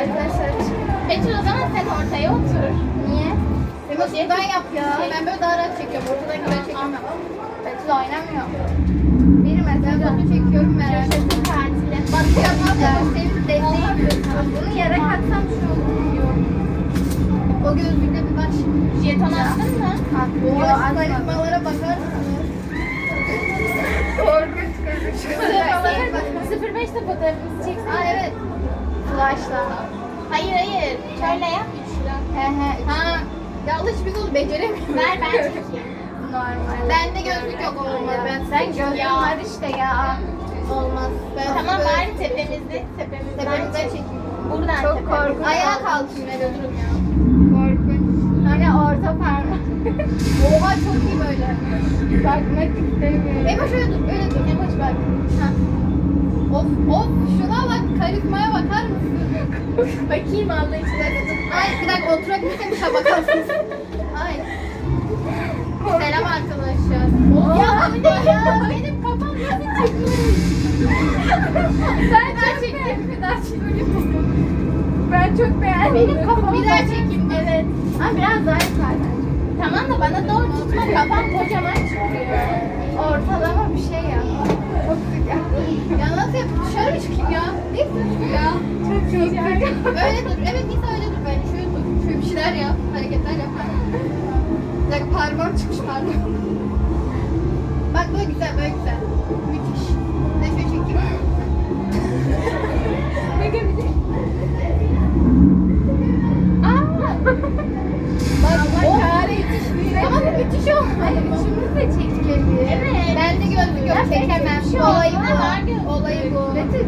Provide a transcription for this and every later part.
Arkadaşlar Betül o zaman sen ortaya otur. niye? Ama Şuradan yap ya. Ben böyle daha rahat çekiyorum. Ortadan kadar çekemem. Betül oynamıyor. Bir mesela foto çekiyorum merak etme. Tatili. Bakıyor abla senin desteğin. Bunu yere katsam şu olur. O gözlükle bir baş. Jeton attın mı? O sayılmalara bakar mısınız? Korkunç gözüküyor. 05'te fotoğrafımızı çeksin. Aa evet. Flashla. Hayır hayır. Şöyle yap. He he. Ha. Yanlış biz onu beceremiyoruz. Ver ben çekeyim. Normal. Bende gözlük yok olmaz. Ben Sen gözlük ya. var işte ya. Olmaz. Ben Tamam böyle- bari tepemizde. Tepemizden Tepemizden çek. Buradan Çok tepemizden. korkunç. Ayağa kalkayım ben ölürüm ya. Korkunç. Hani orta parmak. Oha çok iyi böyle. Bakmak istemiyorum. Emoş öyle dur, öyle dur. Emoş bak. Ha. Of of şuna bak karizmaya bakar mısın? Bakayım Allah için. Ay bir dakika oturabilirsem bir bakarsın. Ay. Selam arkadaşlar. Ya bu ne ya? Benim kafam nasıl çıkmış? Ben çok çekeyim. Bir daha çekeyim. Ben çok beğendim. Benim kafam Bir daha çekeyim. Evet. Ama biraz daha yukarıdan. Tamam da bana doğru tutma kafam kocaman çıkıyor. Ortalama bir şey ya. Çok. Ya nasıl yap? Dışarı mı çıkayım ya? Ne sıcak ya? Çok sıcak. Öyle dur. Evet Nisa öyle dur bence. Şöyle dur. Şöyle bir şeyler yap. Hareketler yap. Bir dakika parmağım çıkmış parmağım. Bak böyle güzel böyle güzel.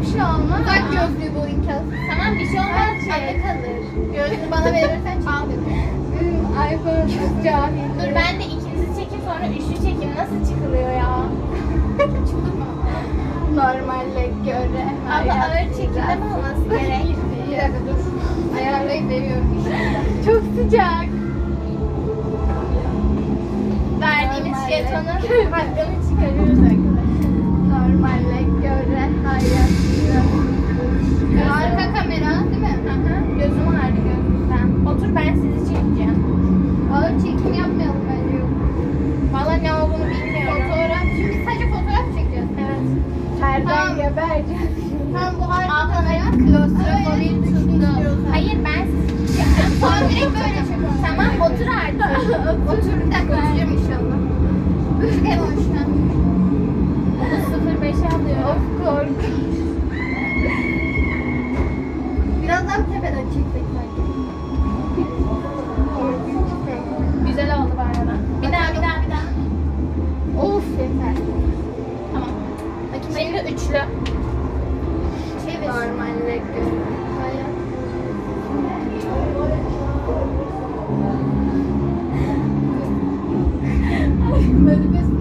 Bir şey olmaz. Uzak gözlüğü bu imkan. Tamam bir şey olmaz. Anne kalır. Gözlüğü bana verirsen çekelim. iPhone cahil. Dur ben de ikinci çekim sonra üçlü çekim nasıl çıkılıyor ya? Normale göre. Abla ağır çekimde mi olması gerek? Bir dakika dur. Ayarlayıp veriyorum işte. Çok sıcak. Verdiğimiz jetonun hakkını çıkarıyoruz arkadaşlar. Normale göre hayat. Arka kamera değil mi? Hı hı. Gözüm ağrıyor gözümden. Otur ben sizi çekeceğim. Ağır çekim yapmayalım bence yok. Valla ne olduğunu bilmiyorum. Fotoğraf. Şimdi sadece fotoğraf çekeceğiz. Evet. Tamam. gebereceğim. Tamam bu arka Abla kamera. benim Klostrofobik tuttu. Hayır ben sizi çekeceğim. Tamam direkt böyle çekiyorum. Tamam otur artık. Otur bir dakika oturacağım inşallah. Üç kere hoşlan. 05'e alıyorum. Of korkunç. Biraz daha tepeden çeksek sanki. Güzel oldu arada. Bir daha bir daha bir daha. Of yeter. Tamam. Şimdi üçlü. Çevir. Normalle göre. Hayat. Manifest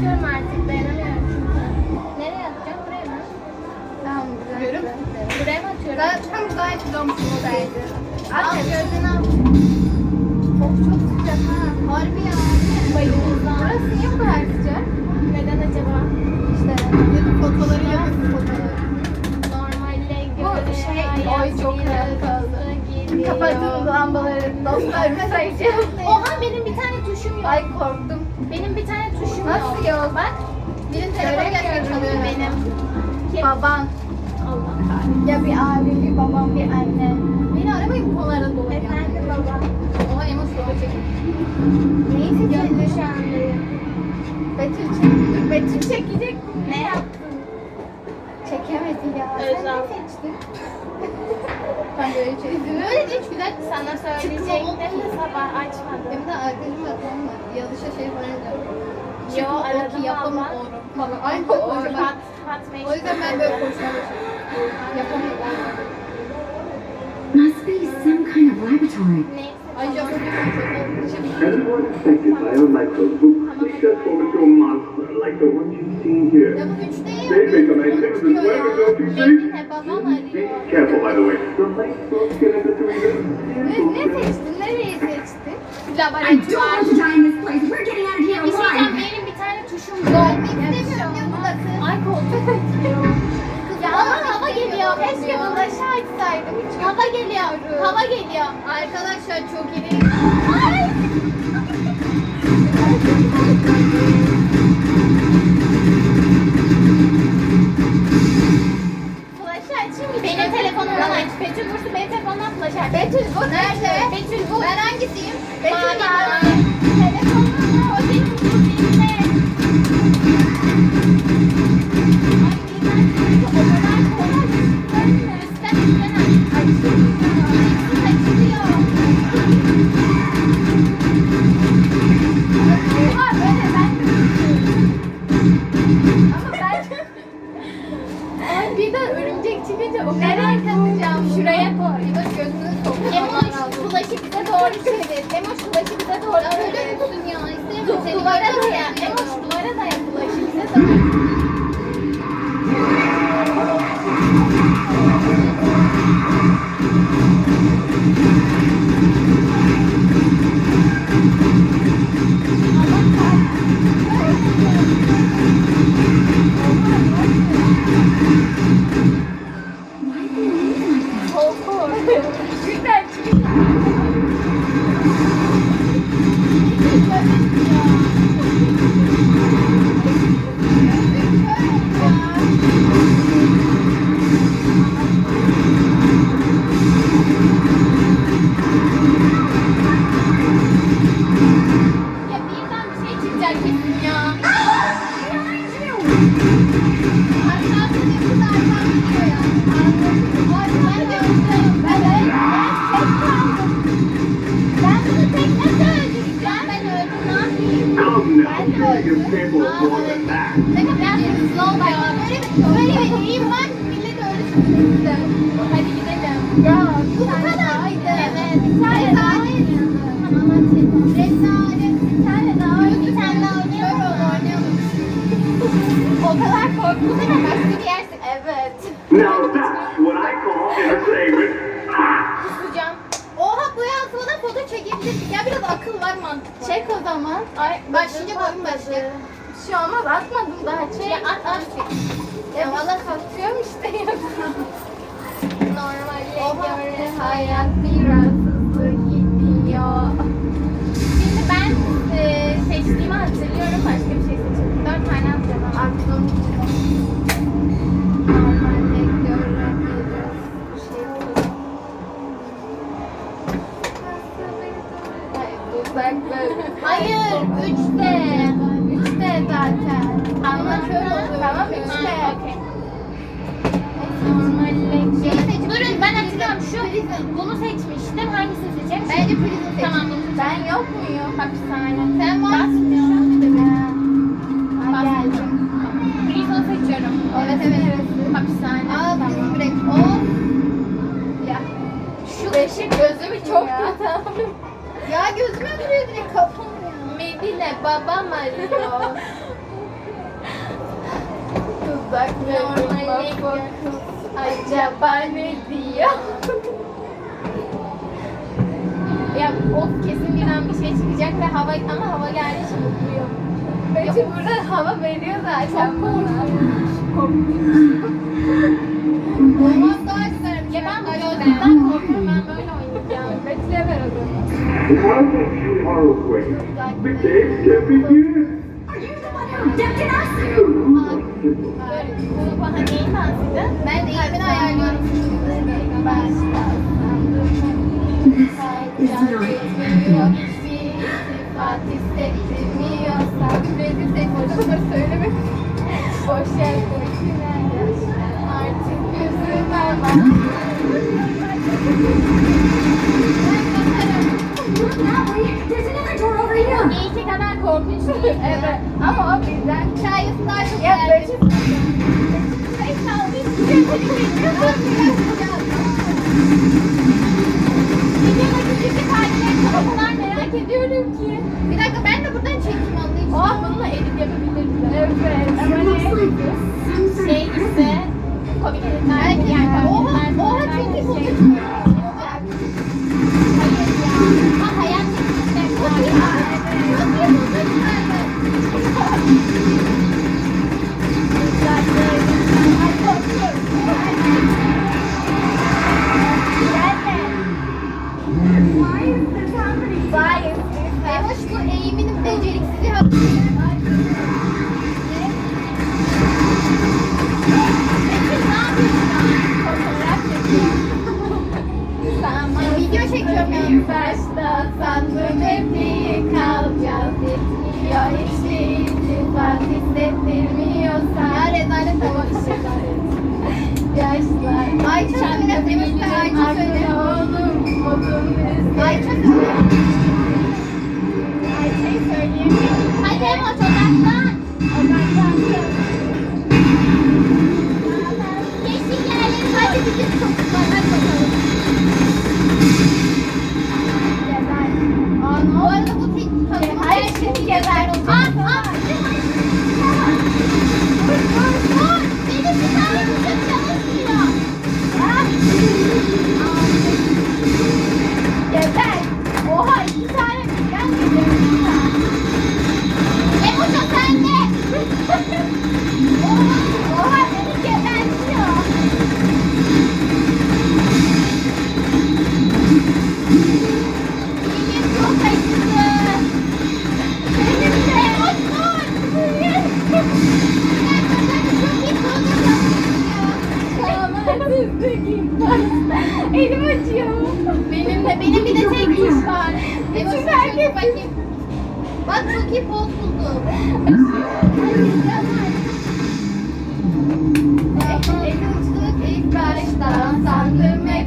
atıyorum artık dayanamıyorum çünkü. Nereye atacağım? Buraya mı? Tamam güzel. Buraya mı atıyorum? Zaten gayet domuzlu bence. At gözünü al. Of çok sıcak ha. Harbi ya. Bayımızdan. Burası niye bu kadar sıcak? Neden acaba? İşte dedim fotoları yapın fotoları. Normalde Bu göre şey, hayat oy çok bir Kapatın lambaları. Dostlarım sayacağım. Oha benim bir tane tuşum yok. Ay korktum. Benim bir tane tuşum Nasıl yok. yok? Bak. Birinin telefonu çalıyor. Benim. Kim? Baban. Allah kahretsin. Ya bir abi, bir babam, bir anne. Beni aramayın bu konularda dolu ya. Efendim baba. Oha Emos foto çekin. Neyi Yok seçelim? şu andayım. Betül çek. Betül çekecek. Ne yaptın? Çekemedi ya. Özlem. Sen ne seçtin? ben böyle çektim. Öyle değil çünkü ben Sana söyleyecektim de sabah açmadım. Hem de arkadaşım mı? Yalışa şey falan diyor. Yo aradım yapamam oğlum falan. Ay O yüzden ben böyle başladım. Yapamıyorum. Must be some kind of laboratory. Neyse. Ay çok Transport affected by a microbe the one you've seen here. They make a magnificent Çıkıyor weapon, ya. don't you think? Be careful, by the way. The light bulbs get into three minutes. I don't want to die in this place. We're getting out of here alive. Benim bir tane tuşum var. İstemiyorum kız. Ay koltuk. Ya ama hava geliyor. Keşke bulaşı açsaydım. Hava geliyor. Hava geliyor. Arkadaşlar çok iyi. Ay. Benim telefonumdan aç. Betül Bursu benim telefonumdan flaşı aç. Betül bu Nerede? Betül bu. Ben hangisiyim? Betül Mavi. mavi. Telefonumda o senin bu seninle. Ay birden o kadar kolay. Thank you. Ne kadar slow ya. Böyle bir eğim var. Millet öyle çıkıyor. Hadi gidelim. Ya Bu kadardı. Evet. Bir tane daha oynayalım. Tamam hadi. Rezalet. Bir tane daha oynayalım. Bir tane daha oynayalım. O kadar korktu da başka bir yersin. Evet. Akıl var mantık var. Çek o zaman. Ay, Başlayacak oyun başlayacak. Bir şey olmaz atmadım daha çek. Ya at at. Ya valla satıyorum işte Oha. göre hayat biraz hızlı gidiyor. Bunu seçmiştim. Hangisini seçeceğim? Bence prison seç. Tamam bunu Ben yok muyum? Hapishane. Sen varsın ya. Bas. geldim. Prison seçiyorum. Evet evet. Hapishane. Aa tamam. prison break. Oh. Ya. Şu ışık gözümü çok kötü. Ya gözüme vuruyor direkt kafam ya. Medine babam arıyor. Normalde kız acaba ne diyor? Ya o kesin bir an bir şey çıkacak ve hava ama hava geldiği için mutluyum. Betül burada hava veriyor zaten. Korkunç. Olmaz daha güzel. Ya ben bu gözlükten korkuyorum. Ben böyle oynayacağım. Betül'e ver o zaman. The games can begin. Are you the one who abducted us? Bu bahaneyi nasıldı? Ben de eğimini ayarlıyorum. This kaldı Betül Videodaki küçük hallerini o kadar merak ediyorum ki. Bir dakika ben de buradan çekim alayım. Oh bununla edit yapabiliriz. Evet. Ama ne? Şey ise komik eğiminin beceriksizliği. Video çekiyorum. İlk başta sandım hep iyi kalacağız. Yetmiyor hiç değildi. Fark hissettirmiyorsan. Ya rezalet Tamam, olmuş. Yaşlar. Ayça söyle. Ayça söyle. でも育っ şöyle herkes bakayım. Bak çok iyi poz buldum. Elim uçtuk ilk başta sandım hep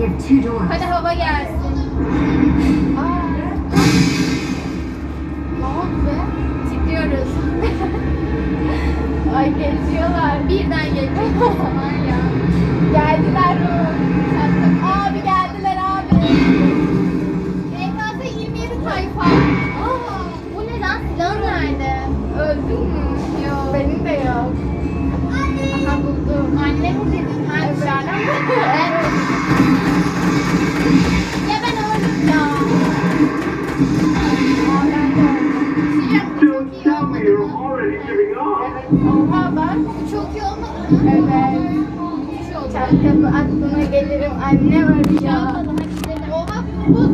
We have two doors. Hadi hava gelsin. Aa. Ne oldu be? Çıkıyoruz. Ay geçiyorlar. Birden geçiyorlar ya. Geldiler? Abi geldiler abi. EKS 27 tayfa. Aa, bu ne lan? Silahın nerede? Öldün mü? Yok. Benim de yok. Aha buldum. Anne mi dedin? Ha dışarıdan mı? çok iyi olmadı mı? Evet. Çarkabı aklıma gelirim anne var ya. Oha bu çok